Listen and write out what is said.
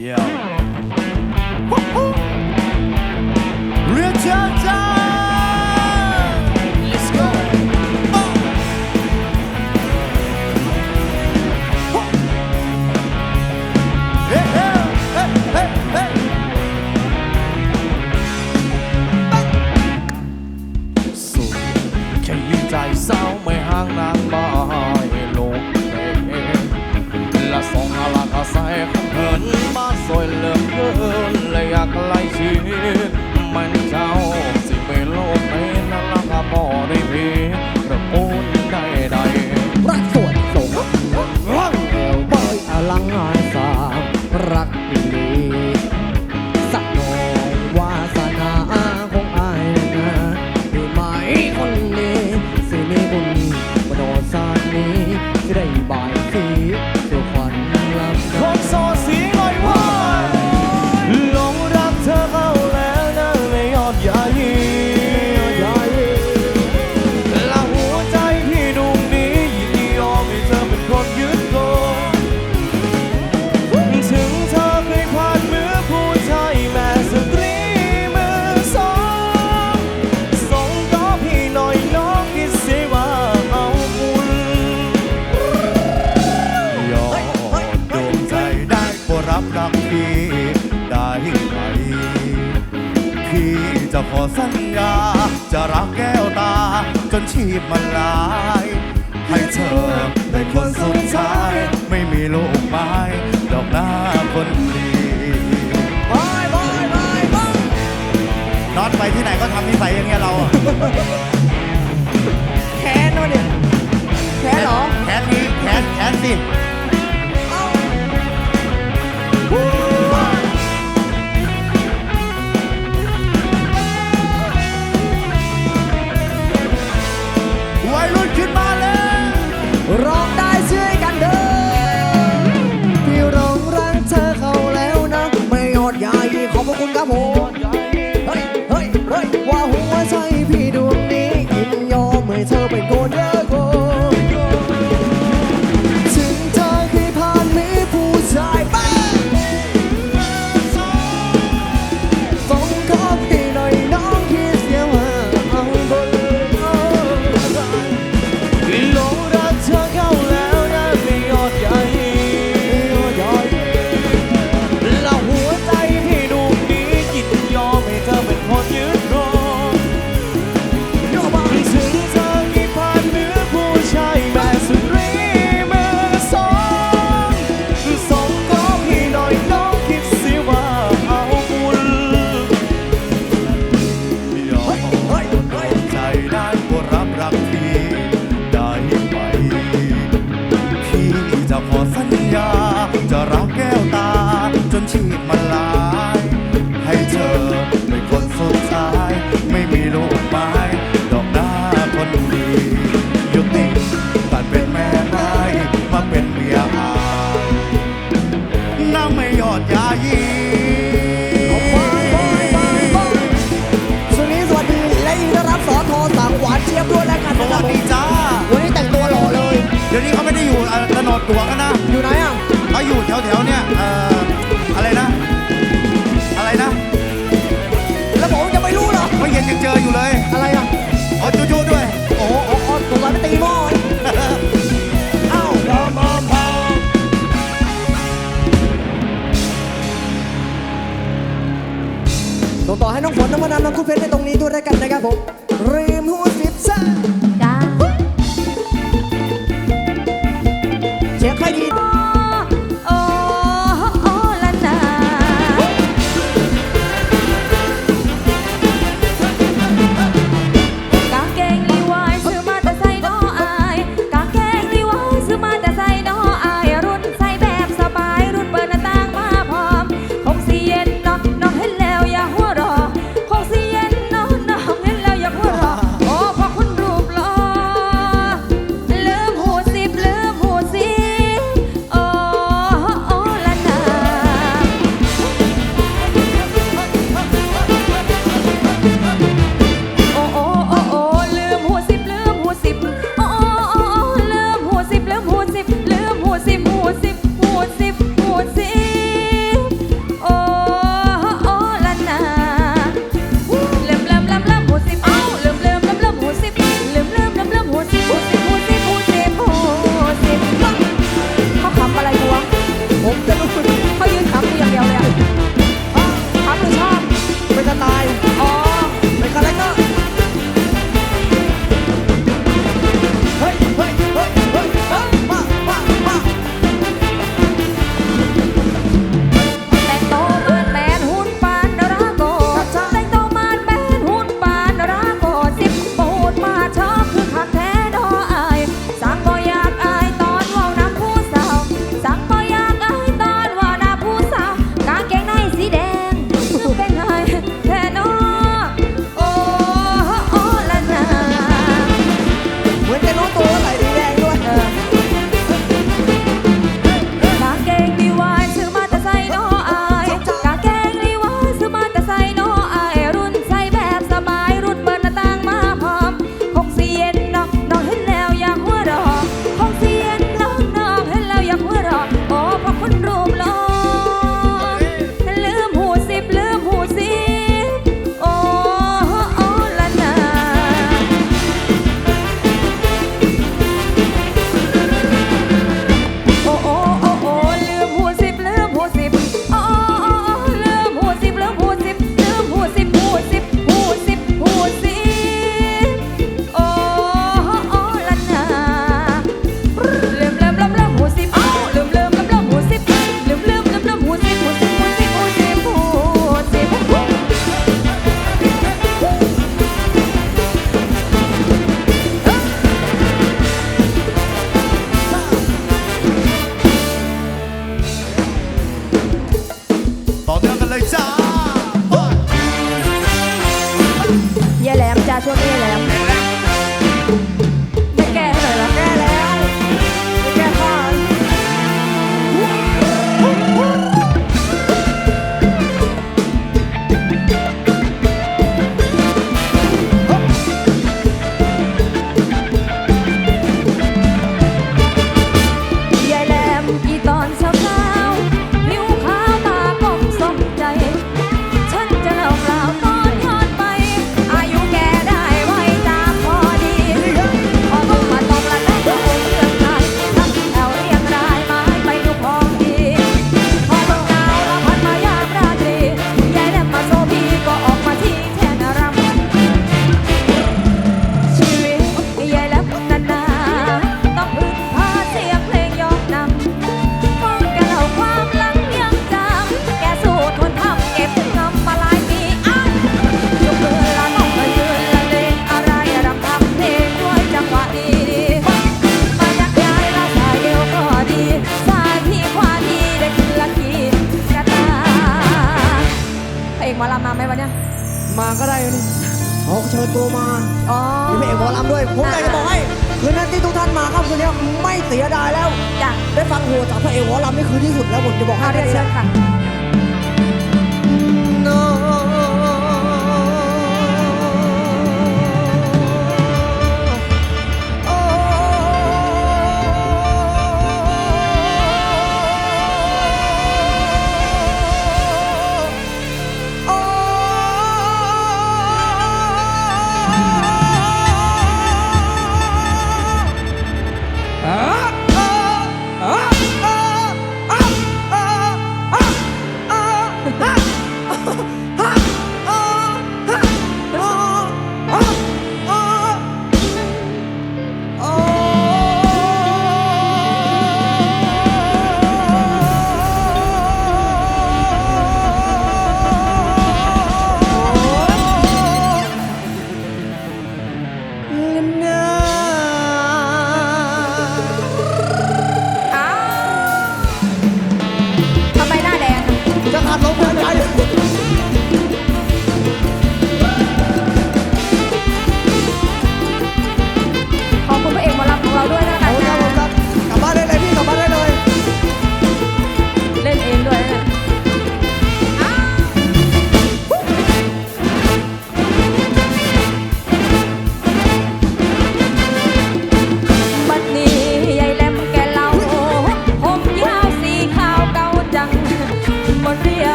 Yeah. Return time. Let's go. Oh. Hey, hey, hey, hey, hey. So, can you die somewhere? สัญญา จะรักแก้วตา จนชีพมันลาย ให้เธอเป็นคนสุดท้าย ไม่มีโลกไม้ดอกหน้าคนดีบอยบอยบอยบอยน็อตไปที่ไหนก็ทำนิสัยอย่างเงี้ยเราอะแค้นวะเนี่ยแค้นเหรอ แขนนี้แขนแขนสิ เธอเป็นคนเดิม ตัวกันนะอยู่ไหนอะเขาอยู่แถวๆเนี่ยเอ่ออะไรนะ อะไรนะแล้วผมจะไม่รู้เหรอเมื่อเย็นยังเจออยู่เลยอะไรอะโอ้จูจูด้วย โอ้โหโอ้ตัวมมาไปตีหม้อเอ้ามอมบองต่อให้น้องฝนน้องมันน้ำคุณเพชรในตรงนี้ด้วยแล้กันนะครับผม หมอลำมาไหมวันเนี้ยมาก็ได้นี่เขาเชิญตัวมาอ๋อมีพระเอกหมอลำด้วย ผมอยากจะบอกให้ คืนนั้นที่ทุกท่านมาครับคืนนี้ไม่เสียดายแล้ว จ้ะได้ฟังโหจากพระเอกหมอลำนี่คือที่สุดแล้วผมจะบอกให้เอาเรียนเชิญค่ะ